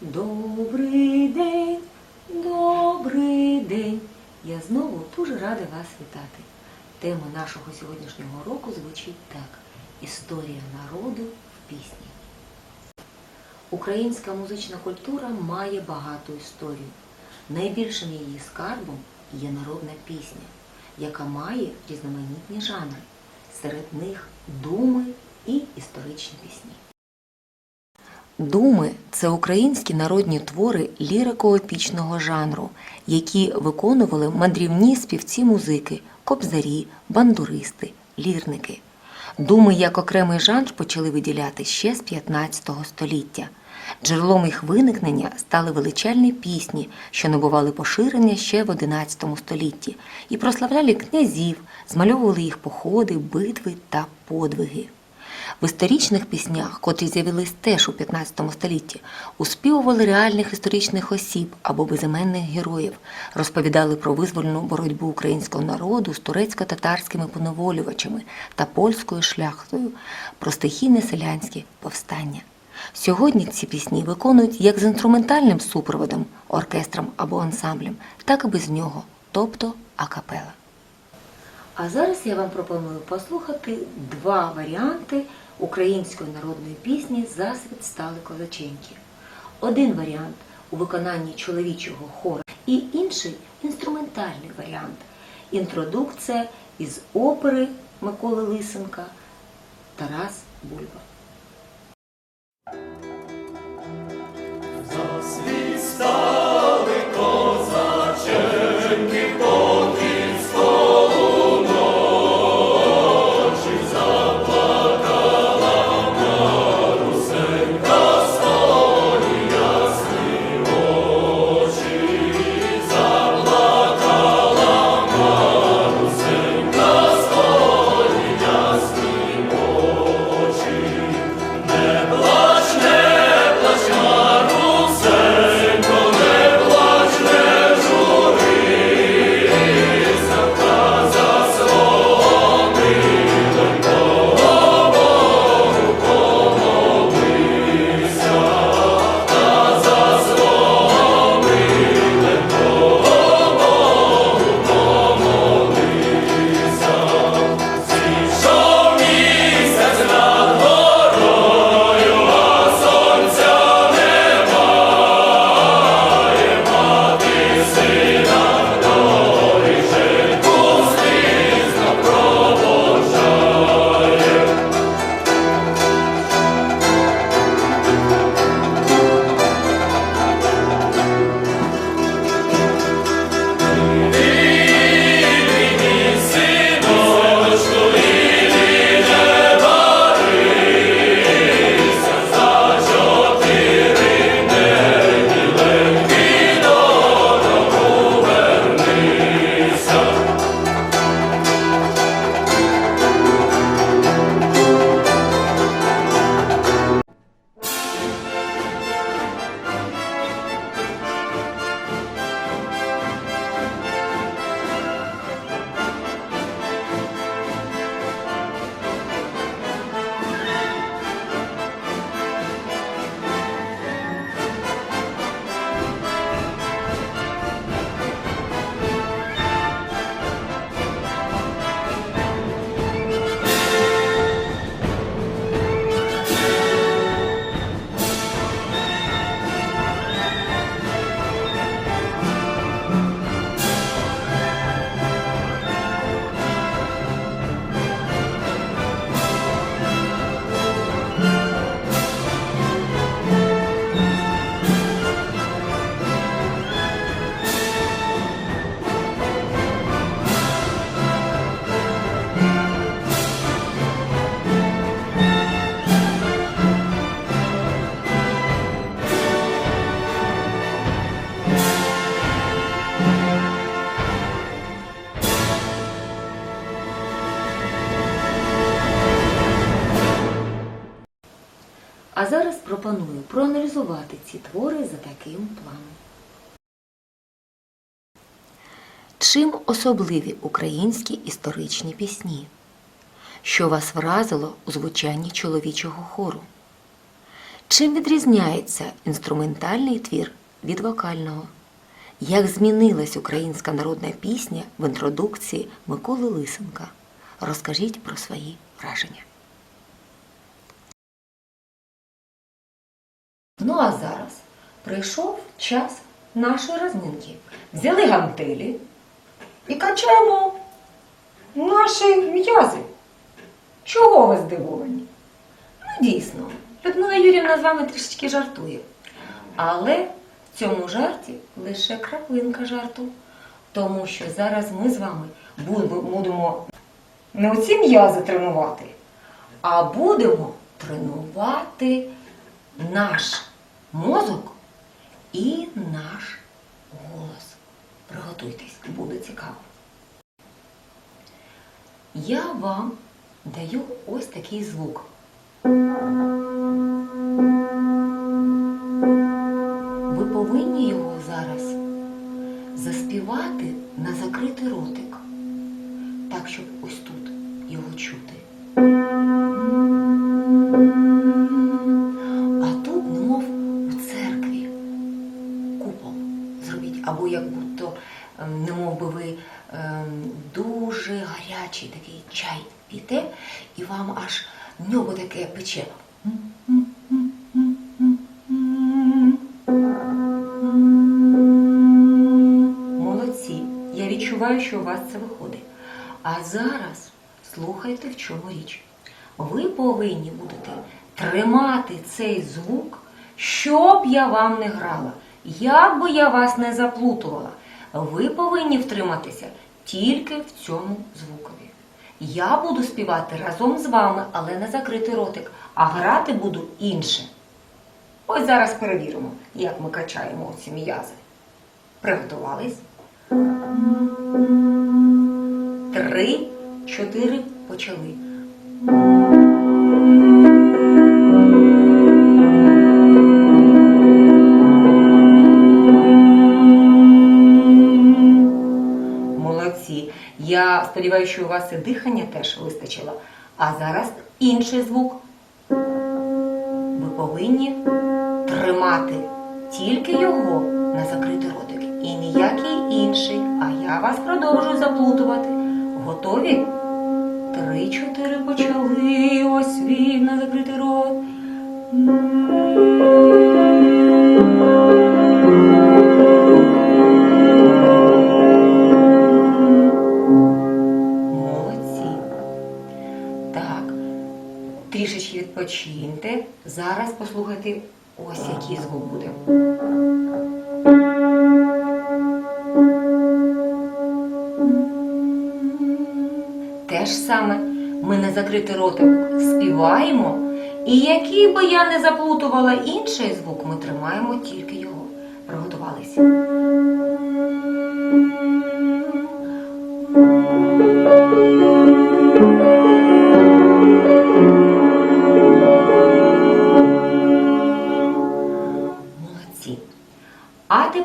Добрий день, добрий день. Я знову дуже рада вас вітати. Тема нашого сьогоднішнього року звучить так: Історія народу в пісні. Українська музична культура має багату історію. Найбільшим її скарбом є народна пісня, яка має різноманітні жанри. Серед них думи і історичні пісні. Думи це українські народні твори лірико-епічного жанру, які виконували мандрівні співці музики, кобзарі, бандуристи, лірники. Думи як окремий жанр почали виділяти ще з 15 століття. Джерелом їх виникнення стали величальні пісні, що набували поширення ще в 11 столітті, і прославляли князів, змальовували їх походи, битви та подвиги. В історичних піснях, котрі з'явились теж у 15 столітті, успівували реальних історичних осіб або безіменних героїв, розповідали про визвольну боротьбу українського народу з турецько-татарськими поневолювачами та польською шляхтою, про стихійне селянське повстання. Сьогодні ці пісні виконують як з інструментальним супроводом, оркестром або ансамблем, так і без нього, тобто акапела. А зараз я вам пропоную послухати два варіанти української народної пісні Засвіт стали козаченьки. Один варіант у виконанні чоловічого хора і інший інструментальний варіант. Інтродукція із опери Миколи Лисенка Тарас Бульба. Засвістали пропоную проаналізувати ці твори за таким планом. Чим особливі українські історичні пісні? Що вас вразило у звучанні чоловічого хору? Чим відрізняється інструментальний твір від вокального? Як змінилась українська народна пісня в інтродукції Миколи Лисенка? Розкажіть про свої враження. Ну а зараз прийшов час нашої розминки. Взяли гантелі і качаємо наші м'язи. Чого ви здивовані? Ну, дійсно, Людмила Юрівна з вами трішечки жартує. Але в цьому жарті лише краплинка жарту. Тому що зараз ми з вами будемо не оці м'язи тренувати, а будемо тренувати наш мозок і наш голос. Приготуйтесь, буде цікаво. Я вам даю ось такий звук. Ви повинні його зараз заспівати на закритий ротик, так, щоб ось тут його чути. Або як будто, ем, немов би ви ем, дуже гарячий такий чай п'єте, і вам аж небо таке пече. Молодці. Я відчуваю, що у вас це виходить. А зараз слухайте, в чому річ. Ви повинні будете тримати цей звук, щоб я вам не грала. Як би я вас не заплутувала, ви повинні втриматися тільки в цьому звукові. Я буду співати разом з вами, але не закритий ротик, а грати буду інше. Ось зараз перевіримо, як ми качаємо ці м'язи. Приготувались? Три, чотири, почали. Я сподіваюся, що у вас і дихання теж вистачило. А зараз інший звук. Ви повинні тримати тільки його на закритий ротик і ніякий інший. А я вас продовжую заплутувати. Готові? Три, чотири почали. Ось він на закритий рот. Відпочиньте. Зараз послухайте ось який звук буде. Те ж саме ми на закритий ротик співаємо, і який би я не заплутувала інший звук, ми тримаємо тільки його. Приготувалися.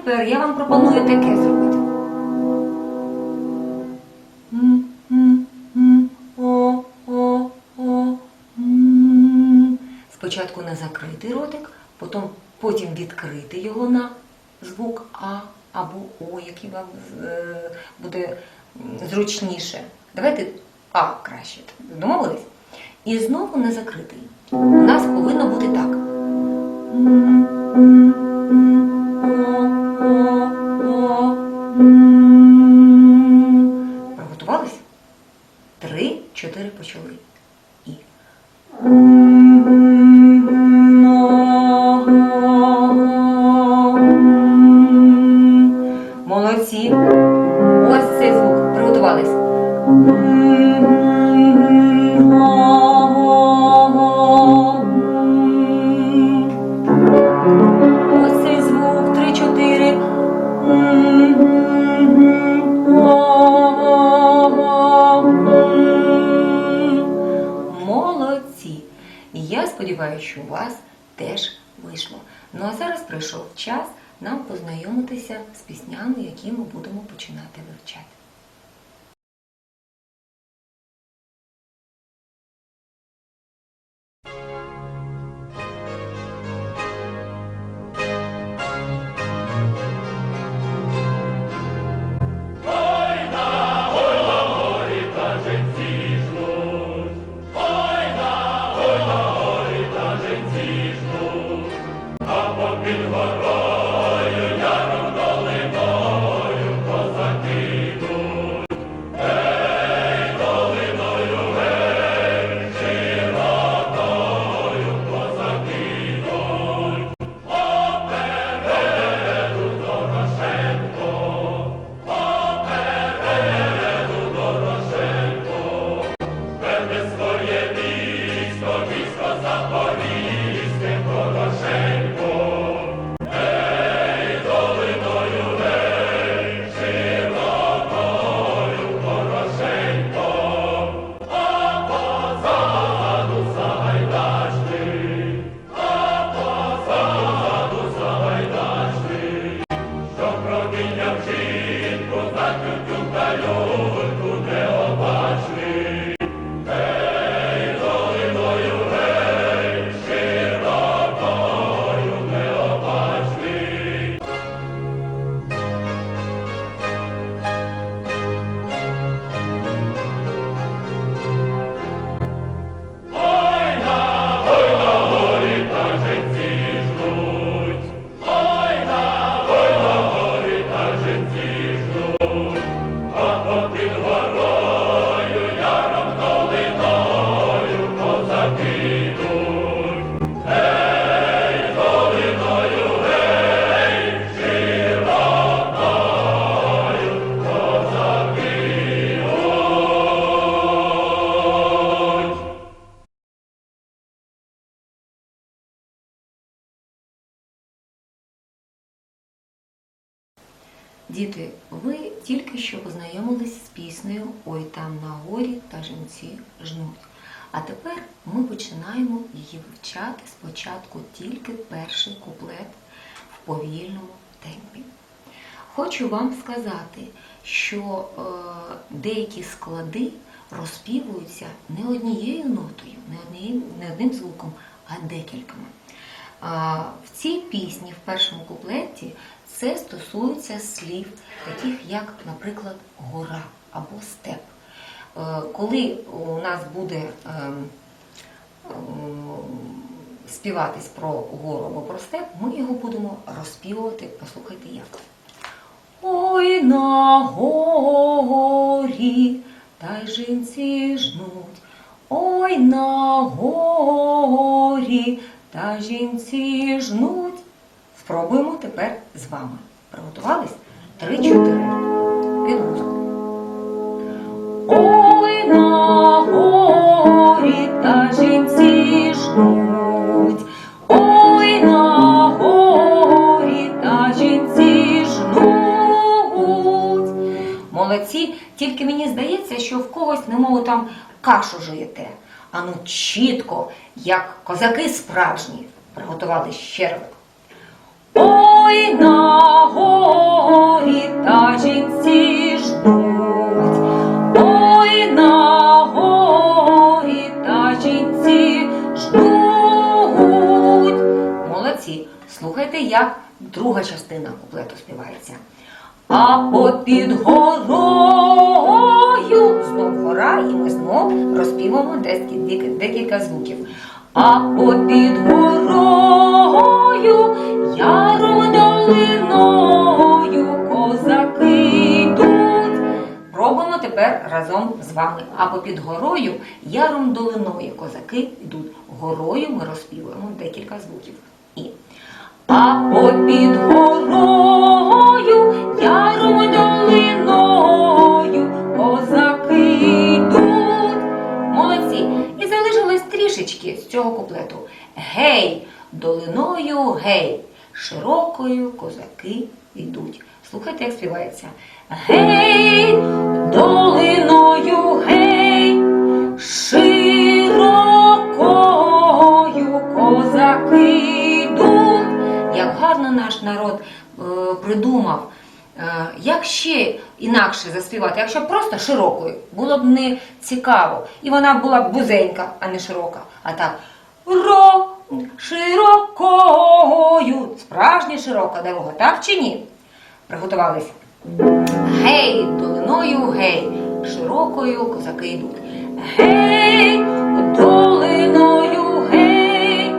Тепер я вам пропоную таке зробити. Спочатку на закритий ротик, потім, потім відкрити його на звук А або О, який вам е, буде зручніше. Давайте А краще. Домовились? І знову на закритий. У нас повинно бути так. Три, чотири почали. Сподіваюся, що у вас теж вийшло. Ну а зараз прийшов час нам познайомитися з піснями, які ми будемо починати вивчати. Діти, ви тільки що познайомились з піснею Ой там на горі та жінці жнуть. А тепер ми починаємо її вивчати спочатку тільки перший куплет в повільному темпі. Хочу вам сказати, що е, деякі склади розпівуються не однією нотою, не однією, не одним звуком, а декількома. В цій пісні, в першому куплеті, це стосується слів, таких як, наприклад, гора або степ. Е, Коли у нас буде ем, ем, співатись про гору або про степ, ми його будемо розспівувати. Послухайте як. Ой на горі, та й жінці жнуть. Ой на горі, та жінці жнуть. Спробуємо тепер з вами. Приготувались? Три-чотири. Під музику. Ой на горі, та жінці жнуть. Ой на горі, та жінці жнуть. Молодці, тільки мені здається, що в когось немов там кашу жуєте. Ану чітко, як козаки справжні, приготували ще раз. Ой на горі та жінці ждуть. Ой на горі та жінці ждуть. Молодці. Слухайте, як друга частина куплету співається. А попід горою знов гора, і ми знов розпіваємо декілька, декілька звуків. А попід горою яром долиною козаки йдуть. Пробуємо тепер разом з вами. А попід горою яром долиною козаки йдуть. Горою ми розпівуємо декілька звуків. І а попід горою яром долиною гей, широкою козаки йдуть. Слухайте, як співається. Гей, долиною гей, широкою козаки йдуть. Як гарно наш народ е, придумав, е, як ще інакше заспівати, якщо просто широкою, було б не цікаво. І вона була б вузенька, а не широка. А так ро широкою. Справжня широка дорога, так чи ні? Приготувались. Гей, долиною гей, широкою козаки йдуть. Гей, долиною гей,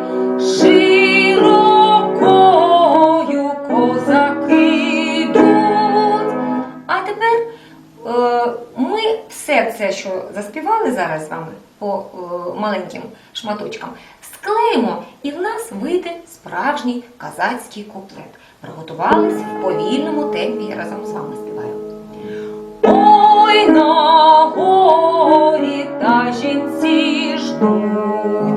широкою козаки йдуть. А тепер е, ми все це, що заспівали зараз з вами по е, маленьким шматочкам, склеїмо, і в нас вийде справжній казацький куплет. Приготувались в повільному темпі, я разом з вами співаю. Ой на горі та жінці ждуть.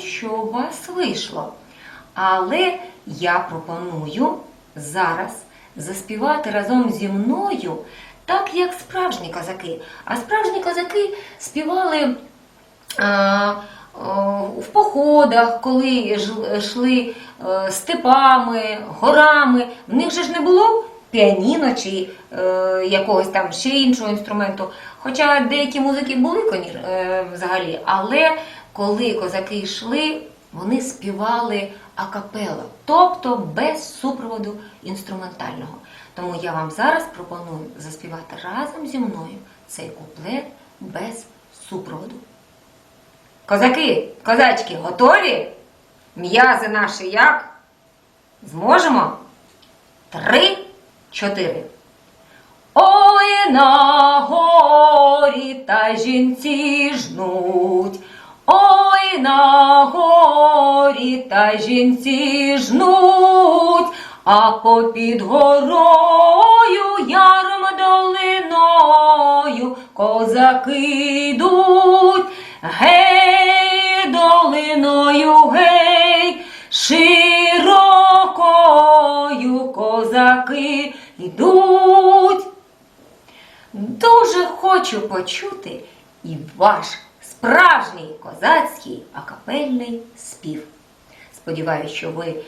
Що у вас вийшло. Але я пропоную зараз заспівати разом зі мною так, як справжні козаки. А справжні козаки співали а, а, в походах, коли йшли е, степами, горами. В них же ж не було піаніно чи е, якогось там ще іншого інструменту. Хоча деякі музики були коні- е, взагалі, але коли козаки йшли, вони співали акапелла, тобто без супроводу інструментального. Тому я вам зараз пропоную заспівати разом зі мною цей куплет без супроводу. Козаки, козачки, готові? М'язи наші як? Зможемо? Три, чотири. Ой на горі та жінці жнуть. Ой на горі та жінці жнуть, а попід горою яром долиною козаки йдуть. Гей, долиною, гей, широкою козаки йдуть. Дуже хочу почути і ваш справжній козацький акапельний спів. Сподіваюсь, що ви е,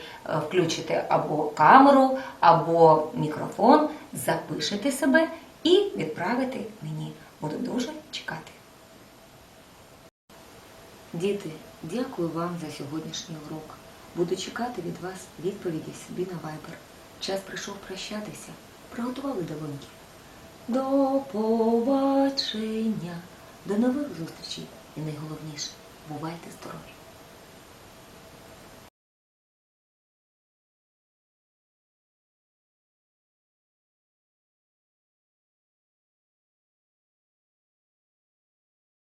включите або камеру, або мікрофон, запишете себе і відправите мені. Буду дуже чекати. Діти, дякую вам за сьогоднішній урок. Буду чекати від вас відповіді собі на вайбер. Час прийшов прощатися. Приготували долоньки. До побачення, до нових зустрічей і найголовніше, бувайте здорові!